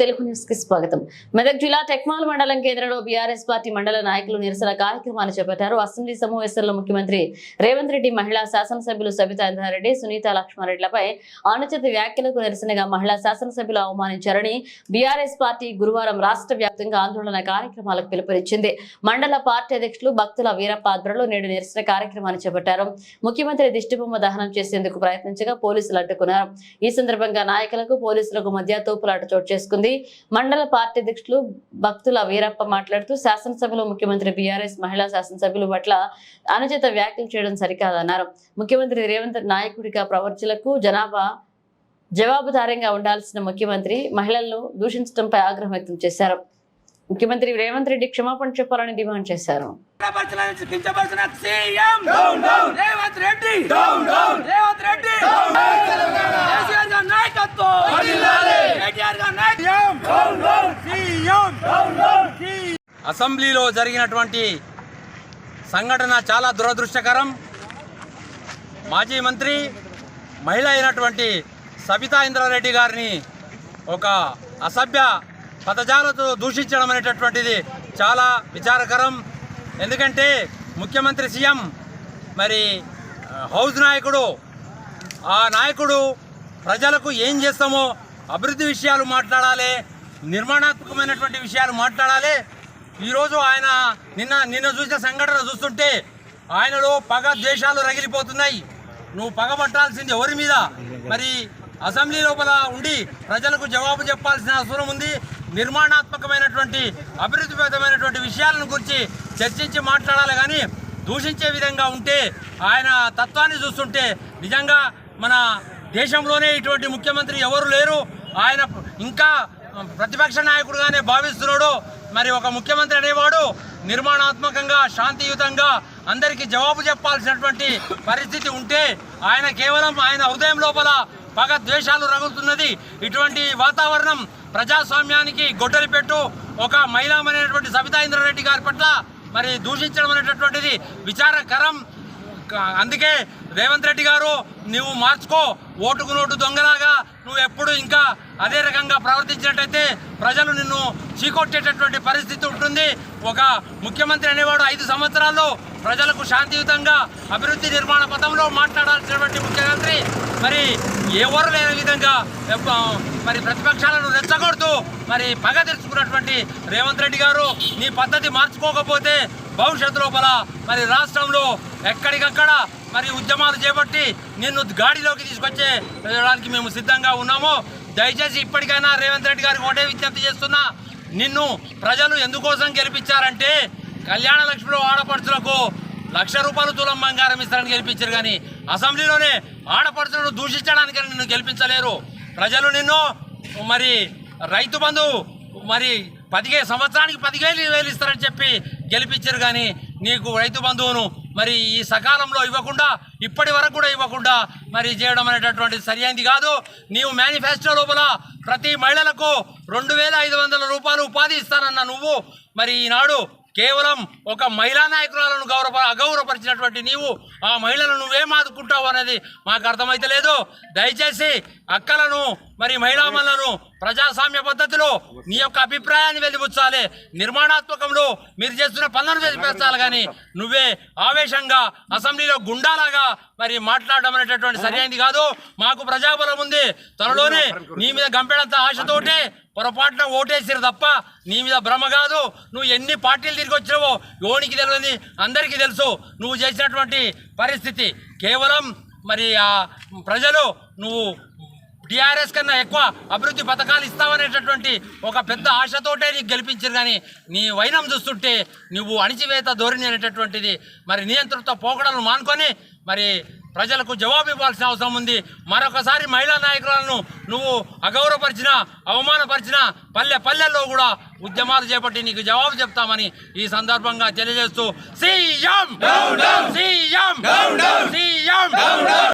తెలుగు న్యూస్కి స్వాగతం. మెదక్ జిల్లా టెక్మాల్ మండలం కేంద్రంలో బీఆర్ఎస్ పార్టీ మండల నాయకులు నిరసన కార్యక్రమాన్ని చేపట్టారు. అసెంబ్లీ సమావేశంలో ముఖ్యమంత్రి రేవంత్ రెడ్డి మహిళా శాసనసభ్యులు సబితా ఇంద్రారెడ్డి సునీత లక్ష్మారెడ్డిలపై అనుచిత వ్యాఖ్యలకు నిరసనగా మహిళా శాసనసభ్యులు అవమానించారని బీఆర్ఎస్ పార్టీ గురువారం రాష్ట్ర వ్యాప్తంగా ఆందోళన కార్యక్రమాలకు పిలుపునిచ్చింది. మండల పార్టీ అధ్యక్షులు భక్తుల వీరప్ప ఆధ్వర్యంలో నేడు నిరసన కార్యక్రమాన్ని చేపట్టారు. ముఖ్యమంత్రి దిష్టిబొమ్మ దహనం చేసేందుకు ప్రయత్నించగా పోలీసులు అడ్డుకున్నారు. ఈ సందర్భంగా నాయకులకు పోలీసులకు మధ్య తోపులాట చోటు చేసుకుంది మండల పార్టీ అధ్యక్షులు భక్తుల వీరప్ప మాట్లాడుతూ శాసనసభలో ముఖ్యమంత్రి బీఆర్ఎస్ మహిళా శాసనసభ్యులు పట్ల అనుచిత వ్యాఖ్యలు చేయడం సరికాదన్నారు ముఖ్యమంత్రి రేవంత్ నాయకుడిగా ప్రవర్చలకు జనాభా జవాబుదారంగా ఉండాల్సిన ముఖ్యమంత్రి మహిళలను దూషించడంపై ఆగ్రహం వ్యక్తం చేశారు ముఖ్యమంత్రి రేవంత్ రెడ్డి క్షమాపణ చెప్పాలని డిమాండ్ చేశారు రేవంత్ రెడ్డి అసెంబ్లీలో జరిగినటువంటి సంఘటన చాలా దురదృష్టకరం. మాజీ మంత్రి మహిళ అయినటువంటి సబితా ఇంద్రారెడ్డి గారిని ఒక అసభ్య పదజాలతో దూషించడం అనేటటువంటిది చాలా విచారకరం. ఎందుకంటే ముఖ్యమంత్రి సీఎం మరి హౌస్ నాయకుడు ఆ నాయకుడు ప్రజలకు ఏం చేస్తామో అభివృద్ధి విషయాలు మాట్లాడాలి నిర్మాణాత్మకమైనటువంటి విషయాలు మాట్లాడాలి. ఈరోజు ఆయన నిన్న నిన్న చూసిన సంఘటన చూస్తుంటే ఆయనలో పగ ద్వేషాలు రగిలిపోతున్నాయి. నువ్వు పగబట్టాల్సింది ఎవరి మీద? మరి అసెంబ్లీ లోపల ఉండి ప్రజలకు జవాబు చెప్పాల్సిన అవసరం ఉంది. నిర్మాణాత్మకమైనటువంటి అభివృద్ధిపరమైనటువంటి విషయాలను గురించి చర్చించి మాట్లాడాలి. కానీ దూషించే విధంగా ఉంటే ఆయన తత్వాన్ని చూస్తుంటే నిజంగా మన దేశంలోనే ఇటువంటి ముఖ్యమంత్రి ఎవరు లేరు. ఆయన ఇంకా ప్రతిపక్ష నాయకుడుగానే భావిస్తున్నాడు. మరి ఒక ముఖ్యమంత్రి అనేవాడు నిర్మాణాత్మకంగా శాంతియుతంగా అందరికీ జవాబు చెప్పాల్సినటువంటి పరిస్థితి ఉంటే ఆయన కేవలం ఆయన హృదయం లోపల పగ ద్వేషాలు రగులుతున్నది. ఇటువంటి వాతావరణం ప్రజాస్వామ్యానికి గొడ్డలి పెట్టు. ఒక మహిళామైనటువంటి సబితా ఇంద్రారెడ్డి గారి పట్ల మరి దూషించడం అనేటటువంటిది విచారకరం. అందుకే రేవంత్ రెడ్డి గారు నువ్వు మార్చుకో. ఓటుకు నోటు దొంగలాగా. నువ్వు ఎప్పుడు ఇంకా అదే రకంగా ప్రవర్తించినట్టయితే ప్రజలు నిన్ను చీకొట్టేటటువంటి పరిస్థితి ఉంటుంది. ఒక ముఖ్యమంత్రి అనేవాడు ఐదు సంవత్సరాల్లో ప్రజలకు శాంతియుతంగా అభివృద్ధి నిర్మాణ పథంలో మాట్లాడాల్సినటువంటి ముఖ్యమంత్రి. మరి ఎవరు లేని విధంగా మరి ప్రతిపక్షాలను రెచ్చగొడుతూ మరి పగ తెచ్చుకున్నటువంటి రేవంత్ రెడ్డి గారు నీ పద్ధతి మార్చుకోకపోతే భవిష్యత్తు లోపల మరి రాష్ట్రంలో ఎక్కడికక్కడ మరి ఉద్యమాలు చేపట్టి నిన్ను గాడిలోకి తీసుకొచ్చే వెళ్ళడానికి మేము సిద్ధంగా ఉన్నాము. దయచేసి ఇప్పటికైనా రేవంత్ రెడ్డి గారికి ఒకటే విజ్ఞప్తి చేస్తున్నా నిన్ను ప్రజలు ఎందుకోసం గెలిపించారంటే కళ్యాణ లక్ష్మిలో ఆడపడుచులకు లక్ష రూపాయలు తులం బంగారం ఇస్తారని గెలిపించారు కానీ అసెంబ్లీలోనే ఆడపడుచులను దూషించడానికి నిన్ను గెలిపించలేరు. ప్రజలు నిన్ను మరి రైతు బంధు మరి పదిహే సంవత్సరానికి పదిహేను వేలు ఇస్తారని చెప్పి గెలిపించారు కానీ నీకు రైతు బంధువును మరి ఈ సకాలంలో ఇవ్వకుండా ఇప్పటి వరకు కూడా ఇవ్వకుండా మరి చేయడం అనేటటువంటి సరైనది కాదు. నీవు మేనిఫెస్టో లోపల ప్రతి మహిళలకు రెండు వేల ఐదు వందల రూపాయలు ఉపాధి ఇస్తానన్న నువ్వు మరి ఈనాడు కేవలం ఒక మహిళా నాయకురాలను గౌరవ అగౌరవపరిచినటువంటి నీవు ఆ మహిళను నువ్వేం ఆదుకుంటావు అనేది మాకు అర్థమైతే లేదు. దయచేసి అక్కలను మరి మహిళామణులను ప్రజాస్వామ్య పద్ధతిలో నీ యొక్క అభిప్రాయాన్ని వెలిబుచ్చాలి. నిర్మాణాత్మకంలో మీరు చేస్తున్న పనులను వెలిపించాలి కానీ నువ్వే ఆవేశంగా అసెంబ్లీలో గుండాలాగా మరి మాట్లాడడం అనేటటువంటి సరైనది కాదు. మాకు ప్రజాబలం ఉంది. త్వరలోనే నీ మీద గంపెడంత ఆశతోటే పొరపాటున ఓటేసిరు తప్ప నీ మీద భ్రమ కాదు. నువ్వు ఎన్ని పార్టీలు తిరిగి వచ్చినావో యోనికి తెలియదు అందరికీ తెలుసు. నువ్వు చేసినటువంటి పరిస్థితి. కేవలం మరి ఆ ప్రజలు నువ్వు టీఆర్ఎస్ కన్నా ఎక్కువ అభివృద్ధి పథకాలు ఇస్తావనేటటువంటి ఒక పెద్ద ఆశతోటే నీకు గెలిపించారు కానీ నీ వైనం చూస్తుంటే నువ్వు అణిచివేత ధోరణి అనేటటువంటిది మరి నియంత్రణతో పోకడలను మానుకొని మరి ప్రజలకు జవాబు ఇవ్వాల్సిన అవసరం ఉంది. మరొకసారి మహిళా నాయకులను నువ్వు అగౌరవపరిచిన అవమానపరిచిన పల్లె పల్లెల్లో కూడా ఉద్యమాలు చేపట్టి నీకు జవాబు చెప్తామని ఈ సందర్భంగా తెలియజేస్తూ సీఎం! సీఎం! సీఎం!